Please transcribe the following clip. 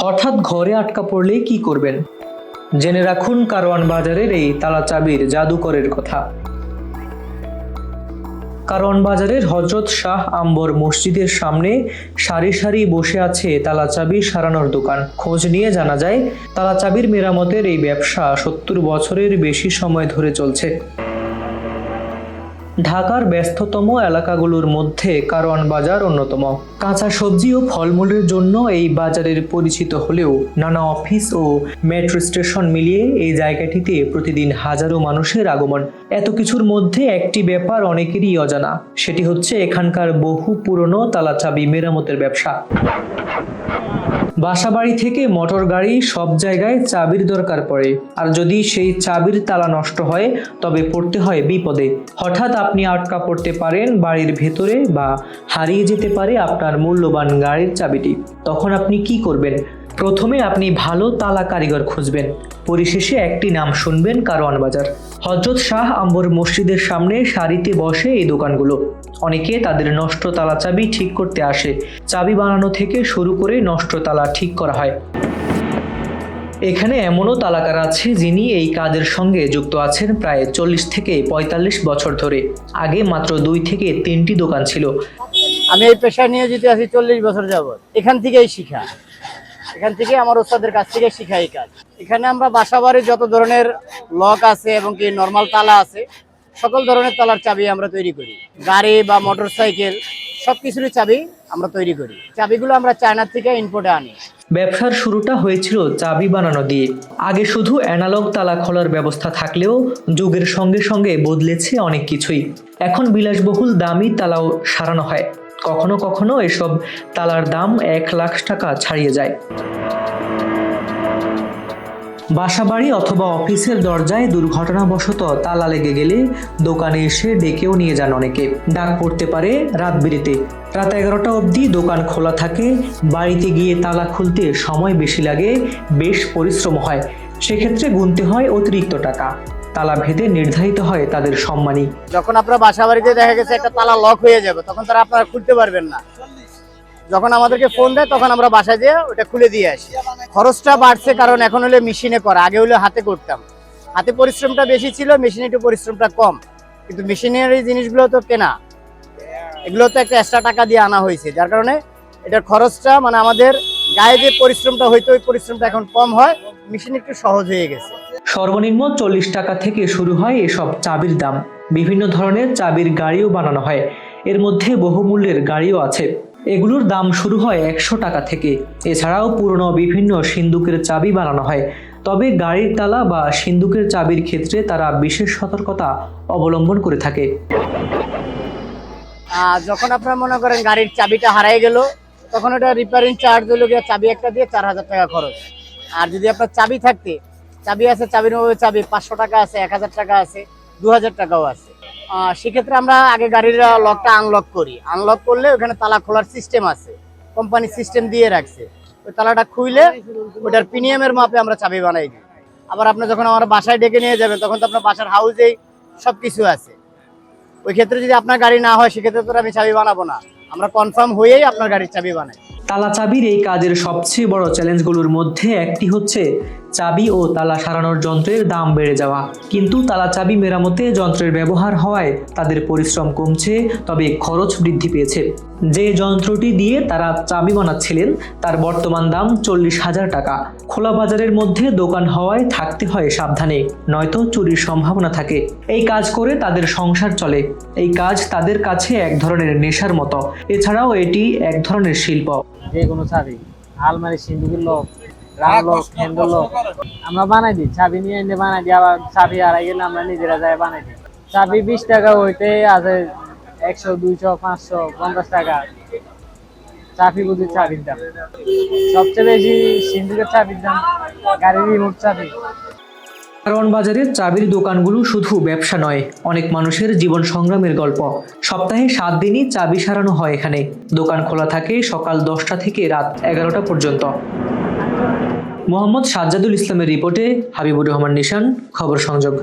হঠাৎ ঘরে আটকা পড়লে কি করবেন? জেনে রাখুন কারওয়ান বাজারের এই তালা চাবির জাদুকরের কথা। কারওয়ান বাজারের হজরত শাহ আম্বর মসজিদের সামনে সারি সারি বসে আছে তালা চাবি সারানোর দোকান। খোঁজ নিয়ে জানা যায়, তালা চাবির মেরামতের এই ব্যবসা সত্তর বছরের বেশি সময় ধরে চলছে। ঢাকার ব্যস্ততম এলাকাগুলোর মধ্যে কারওয়ান বাজার অন্যতম। কাঁচা সবজি ও ফলমূলের জন্য এই বাজারের পরিচিত হলেও নানা অফিস ও মেট্রো স্টেশন মিলিয়ে এই জায়গাটিতে প্রতিদিন হাজারো মানুষের আগমন। এত কিছুর মধ্যে একটি ব্যাপার অনেকেরই অজানা। সেটি হচ্ছে এখানকার বহু পুরনো তালাচাবি মেরামতের ব্যবসা। বাসাবাড়ি থেকে মোটর গাড়ি সব জায়গায় চাবির দরকার পড়ে। আর যদি সেই চাবির তালা নষ্ট হয়, তবে পড়তে হয় বিপদে। হঠাৎ আপনি আটকা পড়তে পারেন বাড়ির ভেতরে বা হারিয়ে যেতে পারে আপনার মূল্যবান গাড়ির চাবিটি। তখন আপনি কি করবেন? প্রথমে আপনি ভালো তালা কারিগর খুঁজবেন। পরিশেষে একটি নাম শুনবেন, কারওয়ান বাজার। হজরত শাহ আম্বর মসজিদের সামনে সারিতে বসে এই দোকানগুলো। অনেকে তাদের নষ্ট তালা চাবি ঠিক করতে আসে। চাবি বানানো থেকে শুরু করে নষ্ট তালা ঠিক করা হয়। এখানে এমনও তালাকার আছে যিনি এই কাজের সঙ্গে যুক্ত আছেন প্রায় চল্লিশ থেকে পঁয়তাল্লিশ বছর ধরে। আগে মাত্র দুই থেকে তিনটি দোকান ছিল। আমি এই পেশায় নিয়োজিত আছি চল্লিশ বছর যাবত এখান থেকেই শিখা। এখান থেকে আমার ওস্তাদের কাছ থেকে শিখাই কাজ। এখানে আমরা বাসাবাড়ির যত ধরনের লক আছে এবং কি নর্মাল তালা আছে, সকল ধরনের তালার চাবি আমরা তৈরি করি। গাড়ি বা মোটর সাইকেল সব কিছুরই চাবি আমরা তৈরি করি। চাবিগুলো আমরা চায়নার থেকে ইনপোর্টে আনি। ব্যবসার শুরুটা হয়েছিল চাবি বানানো দিয়ে। আগে শুধু অ্যানালগ তালা খোলার ব্যবস্থা থাকলেও যুগের সঙ্গে সঙ্গে বদলেছে অনেক কিছুই। এখন বিলাসবহুল দামি তালাও সারানো হয়। কখনো কখনো এসব তালার দাম এক লাখ টাকা ছাড়িয়ে যায়। বাসাবাড়ি অথবা অফিসের দরজায় দুর্ঘটনাবশত তালা লেগে গেলে দোকানে এসে ডেকেও নিয়ে যান অনেকে। ডাক পড়তে পারে রাত বিরেতে। রাত এগারোটা অবধি দোকান খোলা থাকে। বাড়িতে গিয়ে তালা খুলতে সময় বেশি লাগে, বেশ পরিশ্রম হয়। সেক্ষেত্রে গুনতে হয় অতিরিক্ত টাকা। তালা ভেদে নির্ধারিত হয় তাদের সম্মানী যখন আপনার বাসা বাড়িতে দেখা গেছে একটা তালা লক হয়ে যাবে, তখন তারা আপনারা খুলতে পারবেন না। যখন আমাদেরকে ফোন দেয়, তখন আমরা বাসায় যেয়ে ওটা খুলে দিয়ে আসি। খরচটা বাড়ছে কারণ এখন হলে মেশিনে করা, আগে হলে হাতে করতাম। হাতে পরিশ্রমটা বেশি ছিল মেশিনে একটু পরিশ্রমটা কম। কিন্তু মেশিনের এই জিনিসগুলো তো কেনা। এগুলো তো একটা এক্সট্রা টাকা দিয়ে আনা হয়েছে, যার কারণে এটার খরচটা মানে আমাদের গায়ে যে পরিশ্রমটা হইতো, ওই পরিশ্রমটা এখন কম হয়। মেশিন একটু সহজ হয়ে গেছে। সর্বনিম্ন চল্লিশ টাকা থেকে শুরু হয় এসব চাবির দাম। বিভিন্ন ধরনের চাবির গাড়িও বানানো হয়। এর মধ্যে বহুমূল্যের গাড়িও আছে। এগুলোর দাম শুরু হয় একশো টাকা থেকে। এছাড়াও পুরনো বিভিন্ন সিন্দুকের চাবি বানানো হয়। তবে গাড়ির তালা বা সিন্দুকের চাবির ক্ষেত্রে তারা বিশেষ সতর্কতা অবলম্বন করে থাকে। যখন আপনার মনে করেন গাড়ির চাবিটা হারাই গেল, তখন ওটা রিপেয়ারিং চার্জ হলো গিয়ে চাবি একটা দিয়ে চার হাজার টাকা খরচ। আর যদি আপনার চাবি থাকতে চাবি আছে চাবির মধ্যে চাবি। পাঁচশো টাকা আছে, এক হাজার টাকা আছে, দু হাজার টাকাও আছে। সেক্ষেত্রে আমরা আগে গাড়ির লকটা আনলক করি। আনলক করলে ওখানে তালা খোলার সিস্টেম আছে। কোম্পানি সিস্টেম দিয়ে রাখছে। ওই তালাটা খুইলে ওটার প্রিমিয়ামের মাপে আমরা চাবি বানাই দিই। আবার আপনি যখন আমার বাসায় ডেকে নিয়ে যাবেন, তখন তো আপনার বাসার হাউসেই সব কিছু আছে। ওই ক্ষেত্রে যদি আপনার গাড়ি না হয়, সেক্ষেত্রে তো আমি চাবি বানাবো না। আমরা কনফার্ম হয়েই আপনার গাড়ির চাবি বানাই। তালা চাবির এই কাজের সবচেয়ে বড় চ্যালেঞ্জগুলোর মধ্যে একটি হচ্ছে চাবি ও তালা সারানোর যন্ত্রের দাম বেড়ে যাওয়া। কিন্তু তালা চাবি মেরামতে যন্ত্রের ব্যবহার হওয়ায় তাদের পরিশ্রম কমছে, তবে খরচ বৃদ্ধি পেয়েছে। যে যন্ত্রটি দিয়ে তারা চাবি বানাচ্ছিলেন, তার বর্তমান দাম চল্লিশ হাজার টাকা। খোলা বাজারের মধ্যে দোকান হওয়ায় থাকতে হয় সাবধানে, নয়তো চুরির সম্ভাবনা থাকে। এই কাজ করে তাদের সংসার চলে। এই কাজ তাদের কাছে এক ধরনের নেশার মতো। এছাড়াও এটি এক ধরনের শিল্প। যে কোনো চাবি, আলমারি সিন্ধুকের লোক আমরা বানাই দিই চাবি নিয়ে এনে বানাই দিই আবার চাবি হারাই গেলে আমরা নিজেরা যাই বানাই দিই। চাবি বিশ টাকা হইতে আছে একশো দুইশো পাঁচশো পঞ্চাশ টাকা। চাবি বুঝি চাবির দাম। সবচেয়ে বেশি সিন্ধুকের চাবির দাম গাড়ির রিমোট চাবি। বাজারের চাবির দোকানগুলো শুধু ব্যবসা নয় অনেক মানুষের জীবন সংগ্রামের গল্প। সপ্তাহে সাত দিনই চাবি সারানো হয় এখানে। দোকান খোলা থাকে সকাল দশটা থেকে রাত এগারোটা পর্যন্ত। মোহাম্মদ সাজ্জাদুল ইসলামের রিপোর্টে হাবিবুর রহমান নিশান খবর সংযোগ।